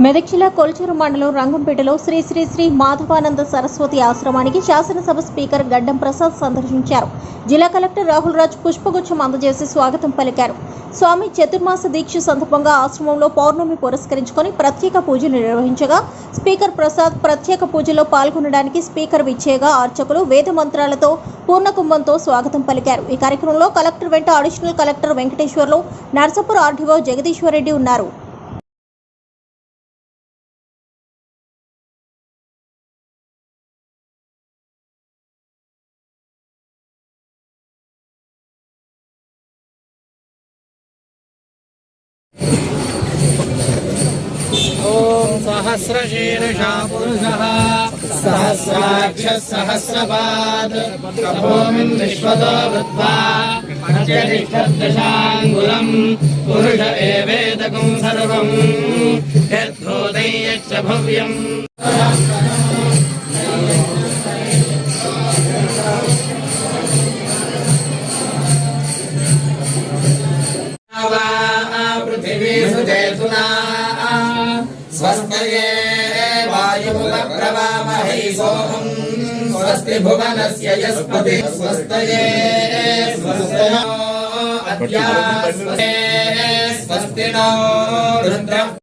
మెదక్ జిల్లా కొల్చూరు మండలం రంగంపేటలో శ్రీ శ్రీ శ్రీ మాధవానంద సరస్వతి ఆశ్రమానికి శాసనసభ స్పీకర్ గడ్డం ప్రసాద్ సందర్శించారు. జిల్లా కలెక్టర్ రాహుల్ రాజ్ పుష్పగుచ్చం అందజేసి స్వాగతం పలికారు. స్వామి చతుర్మాస దీక్ష సందర్భంగా ఆశ్రమంలో పౌర్ణమి పురస్కరించుకొని ప్రత్యేక పూజలు నిర్వహించగా స్పీకర్ ప్రసాద్ ప్రత్యేక పూజలో పాల్గొనడానికి స్పీకర్ విచ్చేగా అర్చకులు వేద మంత్రాలతో పూర్ణకుంభంతో స్వాగతం పలికారు. ఈ కార్యక్రమంలో కలెక్టర్ వెంట additional collector Venkateswarlu Narsapur RDO Jagadishwar Reddy ఉన్నారు. सहस्रशीर्षा पुरुषः सहस्राक्षः सहस्रपात् तपोमिन् विश्वतो वृत्वा अत्यधिष्ठदशाङ्गुलम् पुरुष एवेदकं सर्वम् यद्भूतै यच्च भव्यम् पृथिवी सुचेतुना स्वस्तये वायुमुपप्रवामहै सोमम् स्वस्ति यस्पति। स्वस्तये स्वस्तयो स्वस्ति नो रुद्रः